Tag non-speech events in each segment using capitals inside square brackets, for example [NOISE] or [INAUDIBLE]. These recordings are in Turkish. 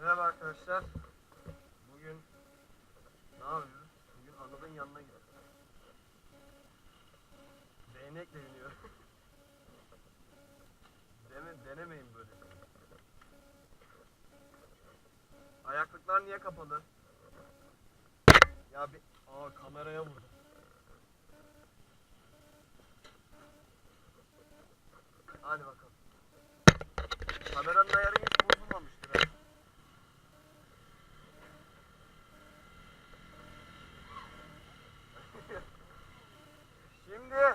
Merhaba arkadaşlar. Bugün ne yapıyoruz? Bugün Anıl'ın yanına gidiyoruz. Değnekle iniyor. [LAUGHS] Deme, denemeyin böyle. Ayaklıklar niye kapalı? Ya bir... Aa kameraya vurdum. Hadi bakalım. Kameranın ayarı hiç bozulmamıştır ha. Şimdi eee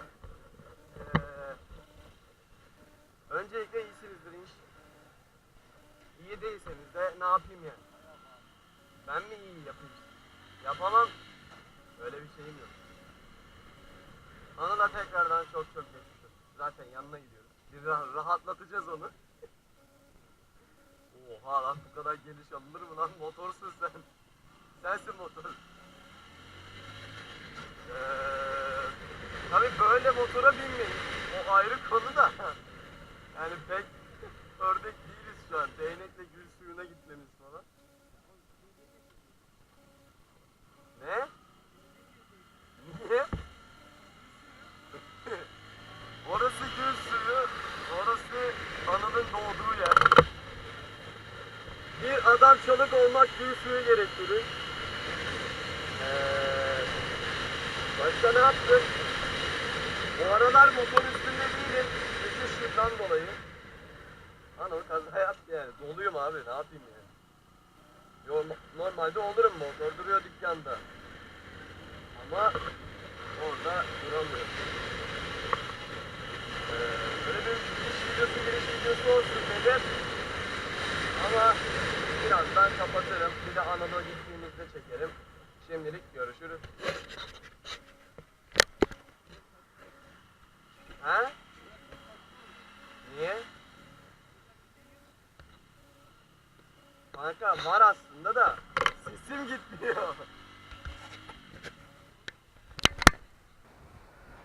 öncelikle iyisinizdir inş. İyi değilseniz de ne yapayım yani? Ben mi iyi yapayım? Yapamam. Öyle bir şeyim yok. Anıl'a tekrardan çok çok geçmiş olsun. Zaten yanına gidiyoruz. Bir rah- rahatlatacağız onu. [LAUGHS] Oha lan bu kadar geniş alınır mı lan? Motorsun sen. Sensin motor. Ee, tabii böyle motora binmeyin. O ayrı konu da. Yani pek Bir adam çalık olmak suyu gerektirir. Ee, başka ne yaptın? Bu aralar motor üstünde değilim. Çünkü şuradan dolayı. Anıl kaza yaptı yani. Doluyum abi ne yapayım yani. Yo, normalde olurum motor duruyor dükkanda. Ama orada duramıyorum. Ee, böyle bir giriş videosu giriş videosu olsun dedim. Ama birazdan kapatırım. Bir de Anadolu gittiğimizde çekerim. Şimdilik görüşürüz. Ha? Niye? Kanka var aslında da sesim gitmiyor.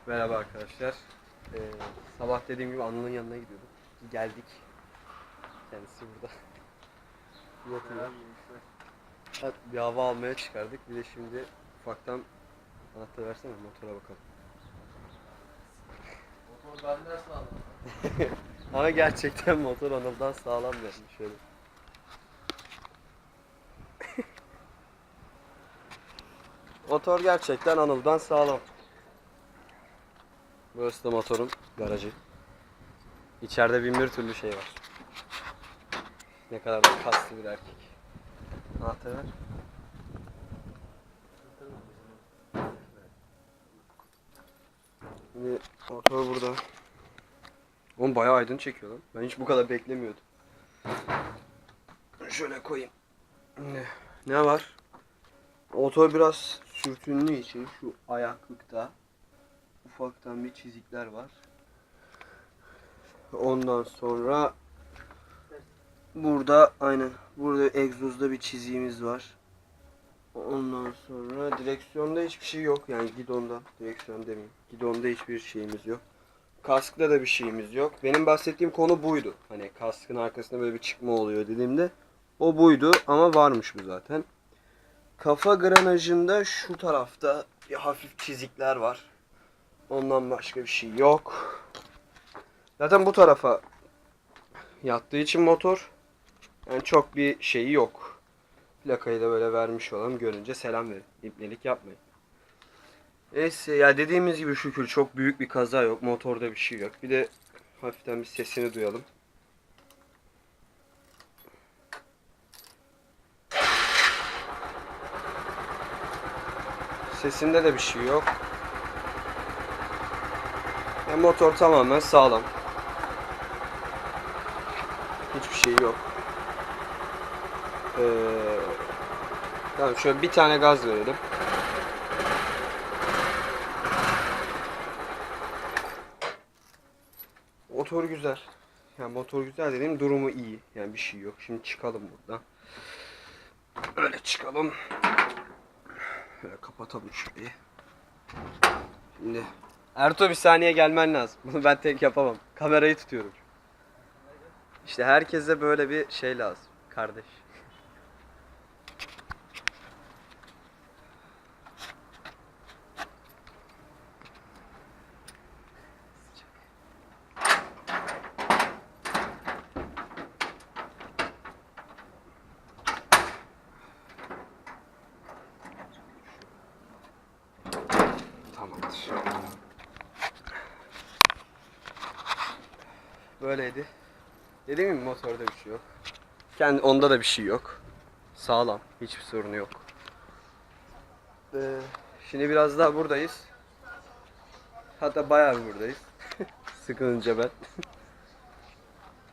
Merhaba arkadaşlar. Ee, sabah dediğim gibi Anıl'ın yanına gidiyorduk. Geldik. Kendisi burada. Yatıyor. Evet, bir hava almaya çıkardık. Bir de şimdi ufaktan anahtarı versene motora bakalım. Motor benden sağlam. [LAUGHS] Ama gerçekten motor Anıl'dan sağlam yani şöyle. [LAUGHS] motor gerçekten Anıl'dan sağlam. Burası da motorun garajı. İçeride bin bir türlü şey var. Ne kadar da kaslı bir erkek. Anahtarı ver. Şimdi motor burada. Oğlum bayağı aydın çekiyor lan. Ben hiç bu kadar beklemiyordum. Şöyle koyayım. Ne, ne var? Motor biraz sürtünlü için şu ayaklıkta ufaktan bir çizikler var. Ondan sonra burada aynen burada egzozda bir çiziğimiz var. Ondan sonra direksiyonda hiçbir şey yok. Yani gidonda, direksiyon demeyeyim. Gidonda hiçbir şeyimiz yok. Kaskta da bir şeyimiz yok. Benim bahsettiğim konu buydu. Hani kaskın arkasında böyle bir çıkma oluyor dediğimde o buydu ama varmış bu zaten. Kafa granajında şu tarafta bir hafif çizikler var. Ondan başka bir şey yok. Zaten bu tarafa yattığı için motor yani çok bir şeyi yok. Plakayı da böyle vermiş olalım. Görünce selam verin. İpnelik yapmayın. Neyse ya dediğimiz gibi şükür çok büyük bir kaza yok. Motorda bir şey yok. Bir de hafiften bir sesini duyalım. Sesinde de bir şey yok. Ya motor tamamen sağlam. Hiçbir şey yok. Ee, tamam şöyle bir tane gaz verelim. Motor güzel. Yani motor güzel dediğim durumu iyi. Yani bir şey yok. Şimdi çıkalım buradan. Öyle çıkalım. Şöyle kapatalım şurayı. Şimdi Ertuğ bir saniye gelmen lazım. [LAUGHS] Bunu ben tek yapamam. Kamerayı tutuyorum. İşte herkese böyle bir şey lazım. Kardeş. Böyleydi. Dediğim gibi motorda bir şey yok. Kendi onda da bir şey yok. Sağlam. Hiçbir sorunu yok. Ee, şimdi biraz daha buradayız. Hatta bayağı buradayız. [LAUGHS] Sıkılınca ben.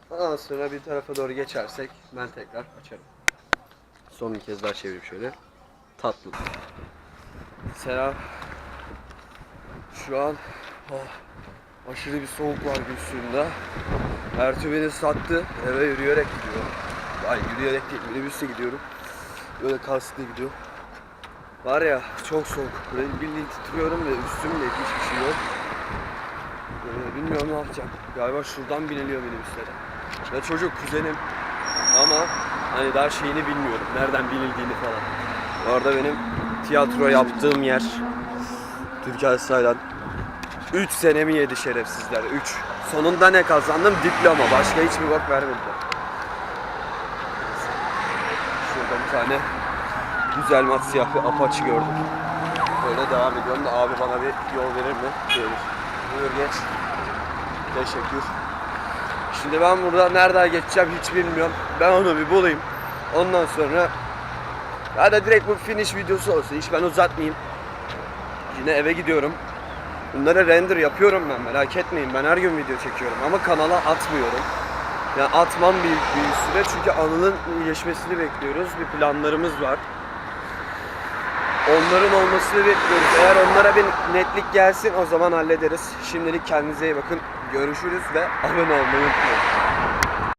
Ondan sonra bir tarafa doğru geçersek ben tekrar açarım. Son bir kez daha çevirip şöyle. Tatlı. Selam. Şu an oh, aşırı bir soğuk var gün suyunda. Ertuğ sattı. Eve yürüyerek gidiyor. Ay yürüyerek değil, minibüsle gidiyorum. Böyle kasklı gidiyor. Var ya çok soğuk. Böyle bildiğin titriyorum ve üstümde hiçbir şey yok. Ee, bilmiyorum ne yapacağım. Galiba şuradan biniliyor minibüslere. Ya çocuk kuzenim. Ama hani daha şeyini bilmiyorum. Nereden binildiğini falan. Orada benim tiyatro yaptığım yer. Türkiye Saylan 3 senemi yedi şerefsizler. 3. Sonunda ne kazandım? Diploma. Başka hiçbir bak vermediler. Şurada bir tane güzel mat siyah bir apaçı gördüm. Böyle devam ediyorum da abi bana bir yol verir mi? Verir. Buyur geç. Teşekkür. Şimdi ben burada nereden geçeceğim hiç bilmiyorum. Ben onu bir bulayım. Ondan sonra ya da direkt bu finish videosu olsun. Hiç ben uzatmayayım. Yine eve gidiyorum. Bunları render yapıyorum ben merak etmeyin. Ben her gün video çekiyorum ama kanala atmıyorum. Yani atmam bir, bir süre çünkü anının iyileşmesini bekliyoruz. Bir planlarımız var. Onların olmasını bekliyoruz. Eğer onlara bir netlik gelsin o zaman hallederiz. Şimdilik kendinize iyi bakın. Görüşürüz ve abone olmayı unutmayın.